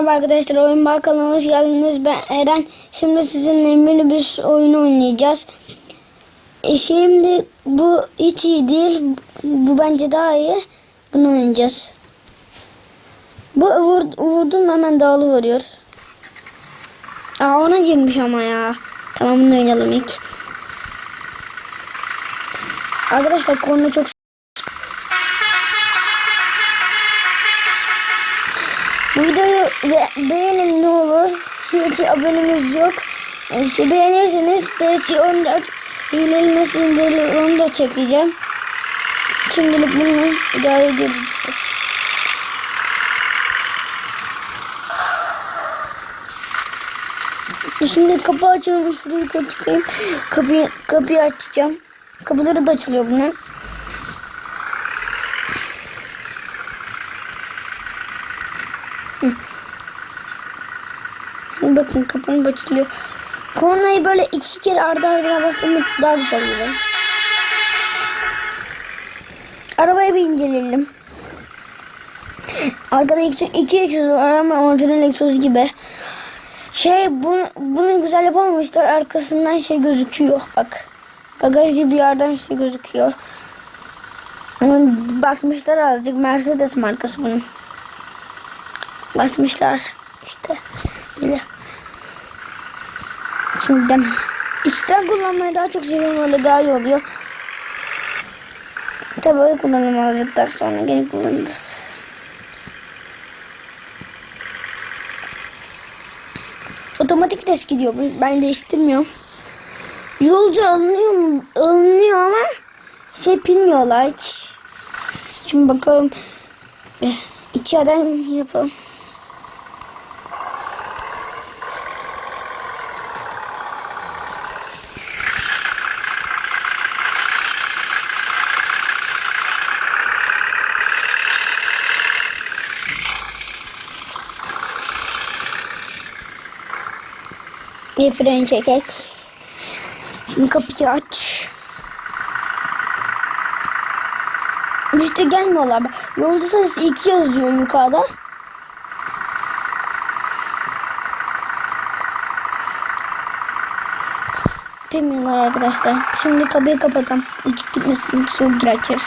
Merhaba arkadaşlar, Oyun Bar hoş geldiniz. Ben Eren. Şimdi sizinle minibüs oyunu oynayacağız. E şimdi bu hiç iyi değil. Bu bence daha iyi. Bunu oynayacağız. Bu vur, vurdum hemen dağılı vuruyor. Aa ona girmiş ama ya. Tamam bunu oynayalım ilk. Arkadaşlar korna çok Videoyu be- beğenin ne olur. Hiç abonemiz yok. E, Şey beğenirseniz PSG14 hileli nasıl indirilir onu da çekeceğim. Şimdilik bunu idare ediyoruz işte. Şimdi kapı açılmış. Şurayı yukarı çıkayım. Kapıyı, kapıyı açacağım. Kapıları da açılıyor bunun. Bakın kapının açılıyor. Kornayı böyle iki kere ardı ardına bastığımda daha güzel oluyor. Arabayı bir inceleyelim. Arkada iki, iki egzoz var ama orijinal egzoz gibi. Şey bunu, bunu güzel yapamamışlar. Arkasından şey gözüküyor bak. Bagaj gibi bir yerden şey gözüküyor. Basmışlar azıcık. Mercedes markası bunun. Basmışlar işte. Böyle. Şimdi içten kullanmayı daha çok seviyorum. Öyle daha iyi oluyor. Tabii öyle kullanırım azıcık daha sonra gene kullanırız. Otomatik test gidiyor. Ben değiştirmiyorum. Yolcu alınıyor mu? Alınıyor ama şey bilmiyorlar hiç. Şimdi bakalım. Eh, İçeriden yapalım. Bir fren çekek. Şimdi kapıyı aç. İşte gelmiyorlar. Bak, Yolcu sayısı 2 yazıyor yukarıda. Bilmiyorlar arkadaşlar. Şimdi kapıyı kapatalım. Gitmesin soğuk girer içeri.